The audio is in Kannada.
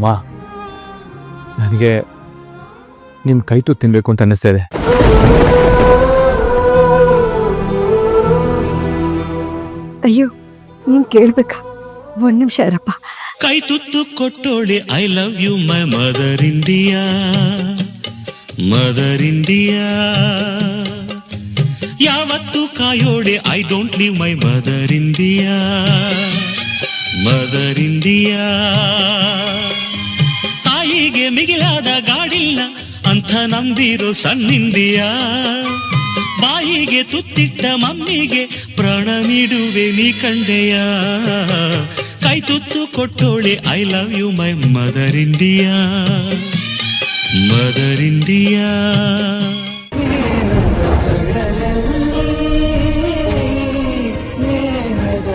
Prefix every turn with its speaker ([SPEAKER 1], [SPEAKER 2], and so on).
[SPEAKER 1] ಅಮ್ಮ ನನಗೆ ನಿಮ್ಮ ಕೈ ತುತ್ತು ತಿನ್ನಬೇಕು ಅಂತ ಅನ್ನಿಸ್ತಾ ಇದೆ.
[SPEAKER 2] ಅಯ್ಯೋ ನೀನ್ ಕೇಳ್ಬೇಕಾ? ಒಂದ್ ನಿಮಿಷ ಇರಪ್ಪ.
[SPEAKER 3] ಕೈ ತುತ್ತು ಕೊಟ್ಟೋಳಿ I love you my mother India mother India ಯಾವತ್ತು ಕಾಯೋಳಿ I don't leave my mother India mother India ಹೀಗೆ ಮಿಗಿಲಾದ ಗಾಡಿಲ್ಲ, ಅಂಥ ನಂಬಿರು ಸಣ್ಣಿಂದಿಯ ಬಾಯಿಗೆ ತುತ್ತಿಟ್ಟ ಮಮ್ಮಿಗೆ ಪ್ರಾಣ ನೀಡುವೆ ನೀ ಕಂಡೆಯ? ಕೈ ತುತ್ತು ಕೊಟ್ಟೋಳೆ I love you my mother India mother India ಸ್ನೇಹದ